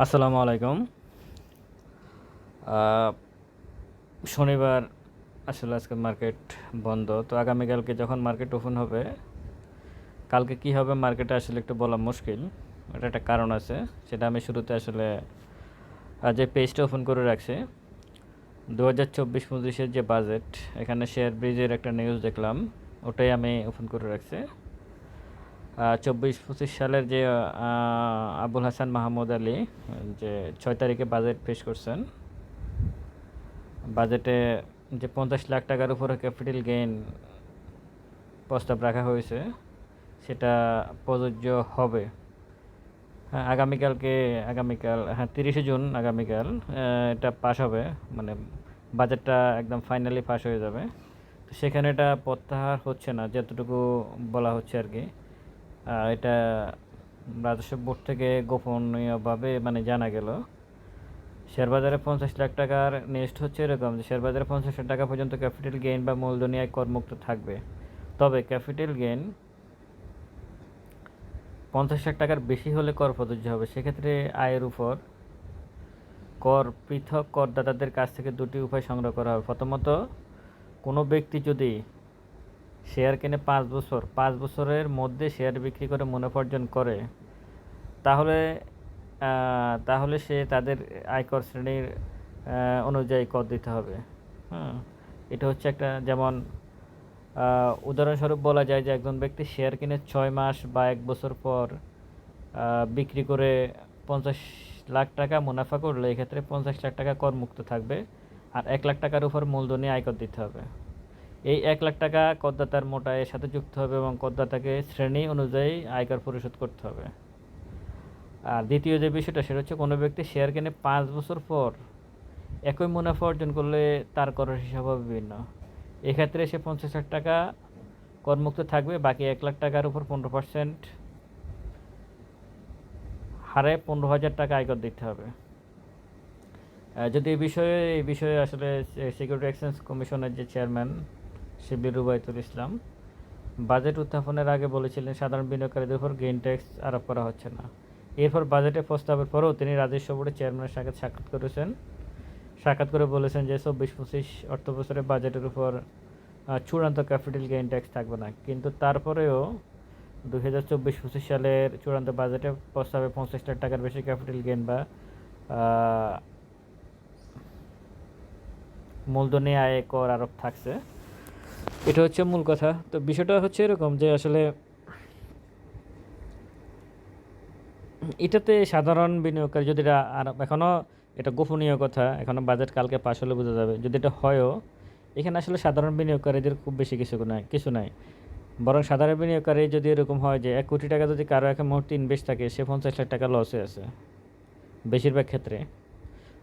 আসসালামু আলাইকুম। শনিবার আসলে আজকে মার্কেট বন্ধ, তো আগামীকালকে যখন মার্কেট ওপেন হবে, কালকে কি হবে মার্কেটে আসলে একটু বলা মুশকিল, এটা একটা কারণ আছে, সেটা আমি শুরুতে আসলে যে পেজটা ওপেন করে রাখছি দু হাজার চব্বিশ পঁচিশের যে বাজেট, এখানে শেয়ার ব্রিজের একটা নিউজ দেখলাম, ওটাই আমি ওপেন করে রাখছি। চব্বিশ পঁচিশ সালের যে আবুল হাসান মাহমুদ আলী, যে ছয় তারিখে বাজেট পেশ করছেন বাজেটে যে পঞ্চাশ লাখ টাকার উপরে ক্যাপিটাল গেইন প্রস্তাব রাখা হয়েছে, সেটা প্রযোজ্য হবে। হ্যাঁ আগামীকালকে, আগামীকাল হ্যাঁ তিরিশে জুন আগামীকাল এটা পাস হবে মানে বাজেটটা একদম ফাইনালি পাস হয়ে যাবে। তো সেখানে এটা প্রত্যাহার হচ্ছে না, যতটুকু বলা হচ্ছে আর কি। এটা রাজস্ব বোর্ড থেকে গোপনীয়ভাবে মানে জানা গেল। শেয়ার বাজারে পঞ্চাশ লাখ টাকার নেক্সট হচ্ছে এরকম যে, শেয়ার বাজারে পঞ্চাশ লাখ টাকা পর্যন্ত ক্যাপিটাল গেইন বা মূলধনী আয় করমুক্ত থাকবে। তবে ক্যাপিটাল গেইন পঞ্চাশ লাখ টাকার বেশি হলে কর প্রযোজ্য হবে। সেক্ষেত্রে আয়ের উপর কর পৃথক করদাতাদের কাছ থেকে দুটি উপায় সংগ্রহ করা হবে। প্রথমত, কোনো ব্যক্তি যদি শেয়ার কিনে পাঁচ বছর, পাঁচ বছরের মধ্যে শেয়ার বিক্রি করে মুনাফা অর্জন করে, তাহলে তাহলে সে তাদের আয়কর শ্রেণির অনুযায়ী কর দিতে হবে। হ্যাঁ এটা হচ্ছে একটা যেমন উদাহরণস্বরূপ বলা যায় যে একজন ব্যক্তি শেয়ার কিনে ছয় মাস বা এক বছর পর বিক্রি করে পঞ্চাশ লাখ টাকা মুনাফা করলে এক্ষেত্রে পঞ্চাশ লাখ টাকা করমুক্ত থাকবে, আর এক লাখ টাকার উপর মূলধনী আয়কর দিতে হবে। এই এক লাখ টাকা করদাতার মোটা এর সাথে যুক্ত হবে এবং করদাতাকে শ্রেণি অনুযায়ী আয়কর পরিশোধ করতে হবে। আর দ্বিতীয় যে বিষয়টা, সেটা হচ্ছে কোনো ব্যক্তি শেয়ার কিনে পাঁচ বছর পর একই মুনাফা অর্জন করলে তার করের হিসাব হবে ভিন্ন। এক্ষেত্রে সে পঞ্চাশ লাখ টাকা করমুক্ত থাকবে, বাকি এক লাখ টাকার উপর পনেরো পার্সেন্ট হারে পনেরো হাজার টাকা আয়কর দিতে হবে। যদি এই বিষয়ে এই বিষয়ে আসলে সিকিউরিটি এক্সচেঞ্জ কমিশনের যে চেয়ারম্যান শিবির রুবাইতুল ইসলাম। বাজেট উত্থাপনের আগে বলেছিলেন, সাধারণ বিনিয়োগকারীদের উপর গেইন ট্যাক্স আরোপ করা হচ্ছে না। এরপর বাজেটের প্রস্তাবের পরেও তিনি রাজস্ব বোর্ডের চেয়ারম্যানের সাথে সাক্ষাৎ করেছেন। সাক্ষাৎ করে বলেছেন যে চব্বিশ পঁচিশ অর্থ বছরের বাজেটের উপর চূড়ান্ত ক্যাপিটাল গেইন ট্যাক্স থাকবে না। কিন্তু তারপরেও দু হাজার চব্বিশ পঁচিশ সালের চূড়ান্ত বাজেটে প্রস্তাবে পঞ্চাশ লাখ টাকার বেশি ক্যাপিটাল গেইন বা মূলধনী আয় কর আরোপ থাকছে। এটা হচ্ছে মূল কথা। তো বিষয়টা হচ্ছে এরকম যে আসলে এটাতে সাধারণ বিনিয়োগকারী যদি এটা আর এখনও এটা গোপনীয় কথা এখনও বাজেট কালকে পাশ হলে বোঝা যাবে। যদি এটা হয়ও, এখানে আসলে সাধারণ বিনিয়োগকারীদের খুব বেশি কিছু নাই কিছু নাই। বরং সাধারণ বিনিয়োগকারী যদি এরকম হয় যে এক কোটি টাকা যদি কারও একটা মুহূর্তে ইনভেস্ট থাকে, সে পঞ্চাশ লাখ টাকা লসে আছে। বেশিরভাগ ক্ষেত্রে।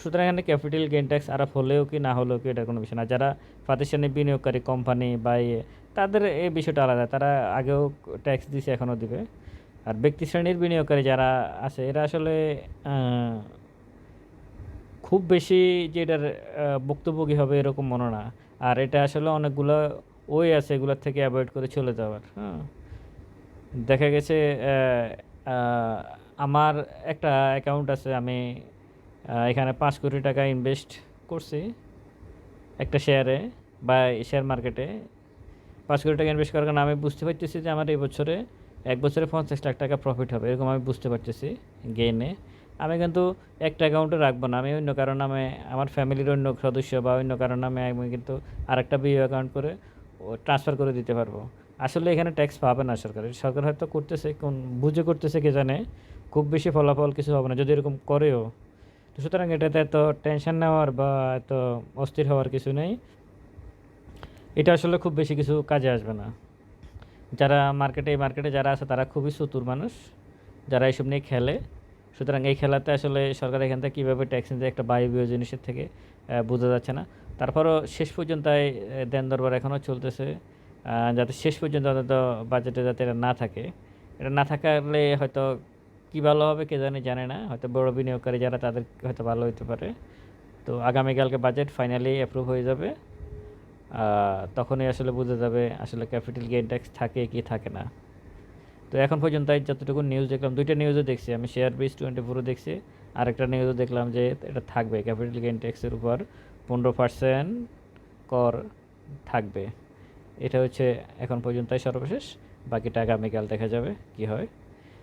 সুতরাং এখানে ক্যাপিটাল গেইন ট্যাক্স আরোপ হলেও কি না হলেও কি এটা কোনো বিষয় না। যারা প্রাতিষ্ঠানিক বিনিয়োগকারী কোম্পানি বা ইয়ে, তাদের এই বিষয়টা আলাদা। তারা আগেও ট্যাক্স দিছে এখনও দিবে। আর ব্যক্তি শ্রেণির বিনিয়োগকারী যারা আছে এরা আসলে খুব বেশি যে এটার ভুক্তভোগী হবে এরকম মনে না। আর এটা আসলে অনেকগুলো ওই আছে এগুলোর থেকে অ্যাভয়েড করে চলে যাওয়ার। হ্যাঁ। দেখা গেছে আমার একটা অ্যাকাউন্ট আছে আমি এখানে পাঁচ কোটি টাকা ইনভেস্ট করছি একটা শেয়ারে বা শেয়ার মার্কেটে পাঁচ কোটি টাকা ইনভেস্ট করার কারণে আমি বুঝতে পারতেছি যে আমার এই বছরে এক বছরে পঞ্চাশ লাখ টাকা প্রফিট হবে, এরকম আমি বুঝতে পারতেছি গেইনে আমি কিন্তু একটা অ্যাকাউন্টে রাখব না, আমি অন্য কারও নামে আমার ফ্যামিলির অন্য সদস্য বা অন্য কারও নামে আমি কিন্তু আরেকটা বিও অ্যাকাউন্ট করে ট্রান্সফার করে দিতে পারব। আসলে এখানে ট্যাক্স পাবে না সরকার সরকার হয়তো করতেছে, কোন, বুঝে করতেছে কে জানে, খুব বেশি ফলাফল কিছু হবে না, যদি এরকম করেও তো সুতরাং এটাতে এত টেনশন নেওয়ার বা এত অস্থির হওয়ার কিছু নেই। এটা আসলে খুব বেশি কিছু কাজে আসবে না। যারা মার্কেটে এই মার্কেটে যারা আছে, তারা খুবই চতুর মানুষ। যারা এইসব নিয়ে খেলে। সুতরাং এই খেলাতে আসলে সরকার এখান থেকে কীভাবে ট্যাক্স নিতে, একটা বায়বীয় জিনিসের থেকে বোঝা যাচ্ছে না। তারপরও শেষ পর্যন্ত দেন দরবার এখনও চলতেছে। যাতে শেষ পর্যন্ত অন্তত বাজেটে যাতে এটা না থাকে। এটা না থাকলে হয়তো কী ভালো হবে কে জানে জানে না। হয়তো বড় বিনিয়োগকারী যারা তাদের হয়তো ভালো হতে পারে। তো আগামীকালকে বাজেট ফাইনালি অ্যাপ্রুভ হয়ে যাবে। তখনই আসলে বোঝা যাবে আসলে ক্যাপিটাল গেইন ট্যাক্স থাকে কি থাকে না। তো এখন পর্যন্ত যতটুকু নিউজ দেখলাম, দুইটা নিউজও দেখছি। আমি শেয়ার বেস টোয়েন্টি ফোরও দেখছি। আরেকটা নিউজও দেখলাম যে এটা থাকবে ক্যাপিটাল গেইন ট্যাক্সের উপর পনেরো পার্সেন্ট কর থাকবে। এটা হচ্ছে এখন পর্যন্তই সর্বশেষ। বাকিটা আগামীকাল দেখা যাবে কি হয়।